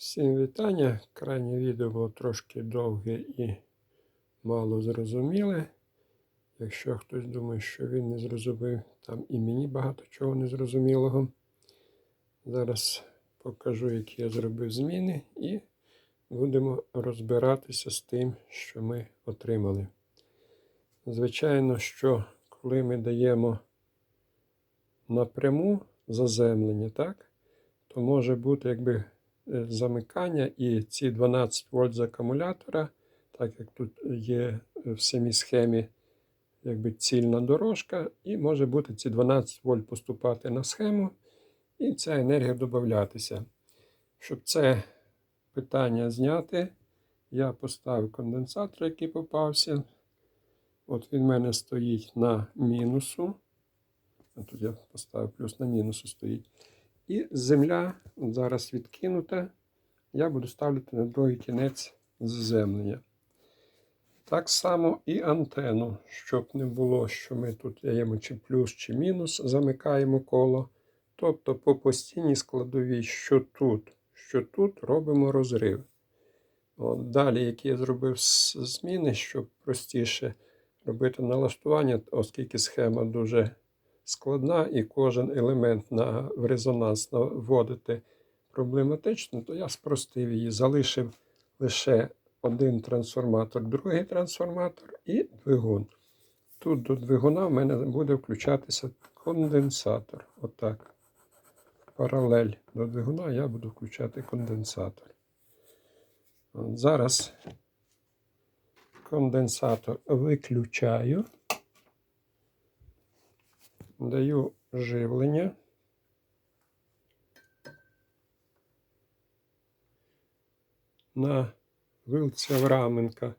Всім вітання. Крайнє відео було трошки довге і мало зрозуміле. Якщо хтось думає, що він не зрозумів, там і мені багато чого незрозумілого. Зараз покажу, які я зробив зміни, і будемо розбиратися з тим, що ми отримали. Звичайно, що коли ми даємо напряму заземлення, так, то може бути якби замикання і ці 12 вольт з акумулятора, так як тут є в самій схемі якби цільна дорожка, і може бути ці 12 вольт поступати на схему, і ця енергія додатися. Щоб це питання зняти, я поставив конденсатор, який попався. От він в мене стоїть на мінусу. Тут я поставив плюс на мінусу стоїть. І земля зараз відкинута. Я буду ставити на другий кінець заземлення. Так само і антенну, щоб не було, що ми тут даємо чи плюс, чи мінус, замикаємо коло. Тобто по постійній складовій, що тут, що тут, робимо розрив. От, Далі, які я зробив зміни, щоб простіше робити налаштування, оскільки схема дуже складна і кожен елемент на, в резонанс вводити проблематично, то я спростив її, залишив лише один трансформатор, другий трансформатор і двигун. Тут до двигуна в мене буде включатися конденсатор. Отак. Паралель до двигуна я буду включати конденсатор. От Зараз конденсатор виключаю, даю живлення. На вилці Авраменка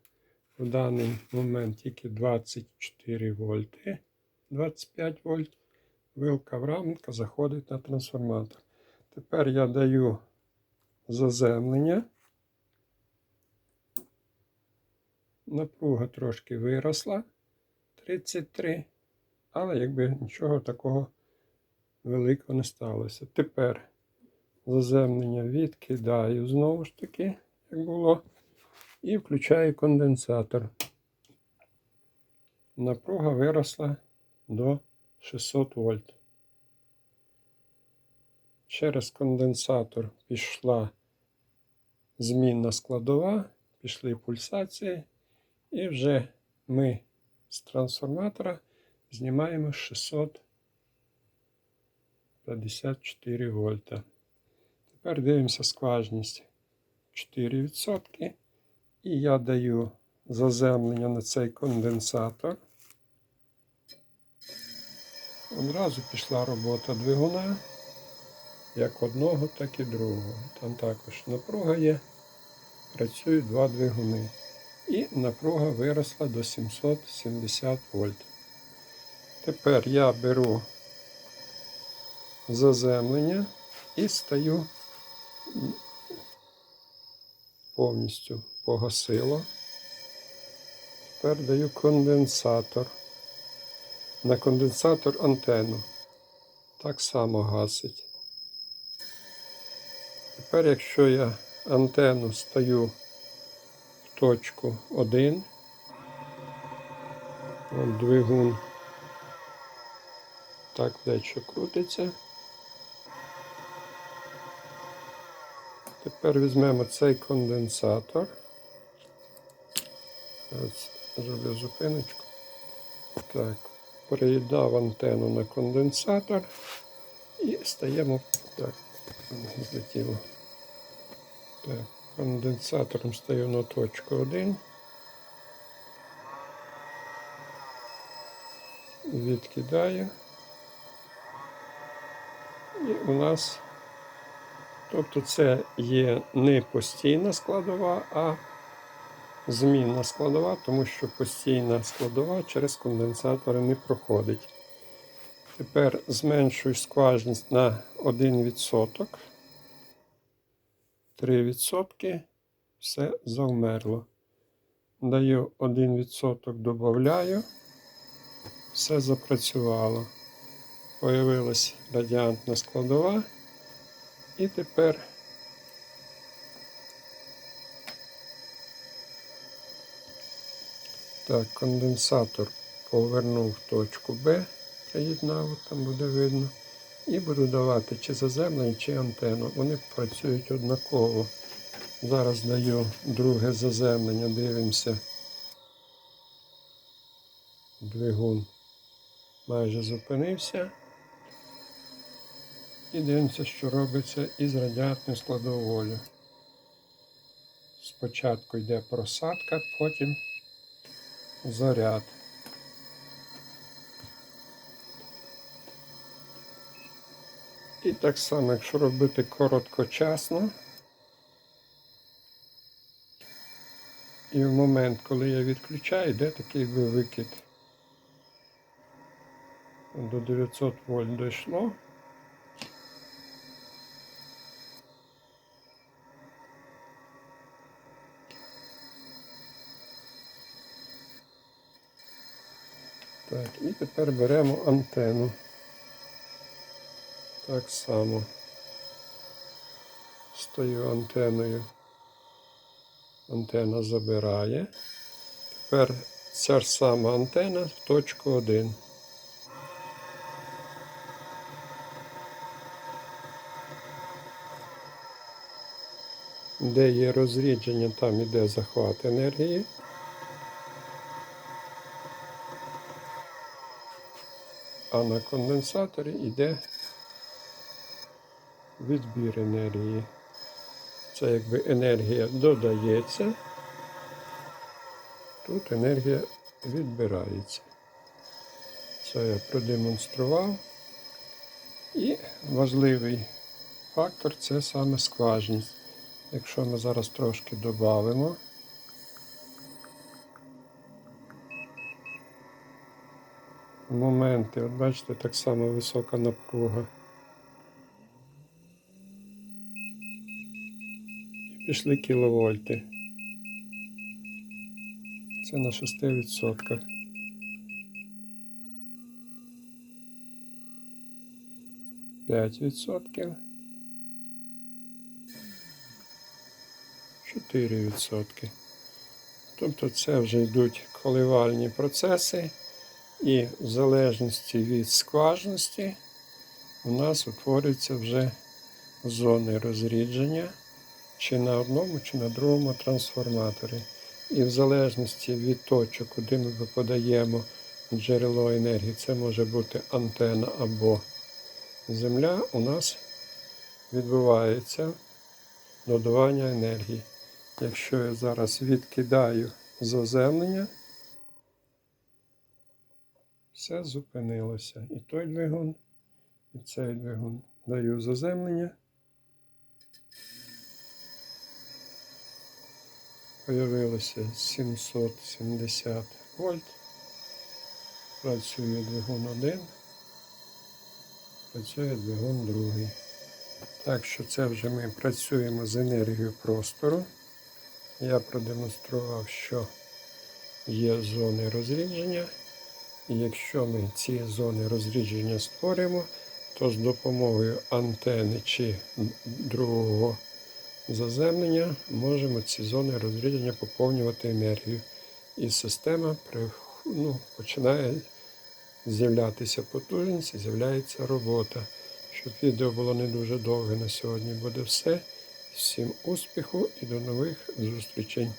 в даний момент тільки 24 вольти, 25 вольт. Вилка Авраменка заходить на трансформатор. Тепер я даю заземлення. Напруга трошки виросла 33, але якби нічого такого великого не сталося. Тепер заземлення відкидаю знову ж таки, як було, і включаю конденсатор. Напруга виросла до 600 вольт. Через конденсатор пішла змінна складова, пішли пульсації. І вже ми з трансформатора знімаємо 654 вольта. Тепер дивимося скважність 4%. І я даю заземлення на цей конденсатор. Одразу пішла робота двигуна як одного, так і другого. Там також напруга є. Працюють два двигуни і напруга виросла до 770 вольт. Тепер я беру заземлення і стаю повністю погасило. Тепер даю конденсатор. На конденсатор антенну. Так само гасить. Тепер, якщо я антенну стаю в точку 1. От двигун так дещо крутиться. Тепер візьмемо цей конденсатор. Зараз зроблю зупиночку. Так, приїдав антенну на конденсатор і стаємо. Так, злетіло. Так. Конденсатором стаю на точку 1. Відкидаю. У нас, тобто це є не постійна складова, а змінна складова, тому що постійна складова через конденсатори не проходить. Тепер зменшую скважність на 1%. 3%, все завмерло. Даю 1%, додаю, все запрацювало появилась радіантна складова, і тепер так, конденсатор повернув точку Б, приєднав, там буде видно. І буду давати чи заземлення, чи антенну. Вони працюють однаково. Зараз даю друге заземлення, дивимося. Двигун майже зупинився. І дивимося, що робиться із радіатною складовою. Спочатку йде просадка, потім заряд. І так само, якщо робити короткочасно, і в момент, коли я відключаю, йде такий би викид. До 900 вольт дійшло. Так, і тепер беремо антенну. Так само. Стою антеною. Антенна забирає. Тепер ця ж сама антенна в точку 1. Де є розрідження, там іде захват енергії. А на конденсаторі йде відбір енергії. Це якби енергія додається, тут енергія відбирається. Це я продемонстрував. І важливий фактор це саме скважність. Якщо ми зараз трошки додамо, моменти, от бачите, так само висока напруга. І пішли кіловольти. Це на 6%. П'ять відсотків. 4 відсотки. Тобто це вже йдуть коливальні процеси. І в залежності від скважності у нас утворюються вже зони розрідження чи на одному, чи на другому трансформаторі. І в залежності від точок, куди ми подаємо джерело енергії, це може бути антена або земля, у нас відбувається додавання енергії. Якщо я зараз відкидаю заземлення, все зупинилося. І той двигун, і цей двигун. Даю заземлення. Появилося 770 вольт. Працює двигун один. Працює двигун другий. Так що це вже ми працюємо з енергією простору. Я продемонстрував, що є зони розрідження. І якщо ми ці зони розрідження створимо, то з допомогою антени чи другого заземлення можемо ці зони розрідження поповнювати енергію. І система ну, починає з'являтися потужність і з'являється робота. Щоб відео було не дуже довге на сьогодні буде все. Всім успіху і до нових зустрічей.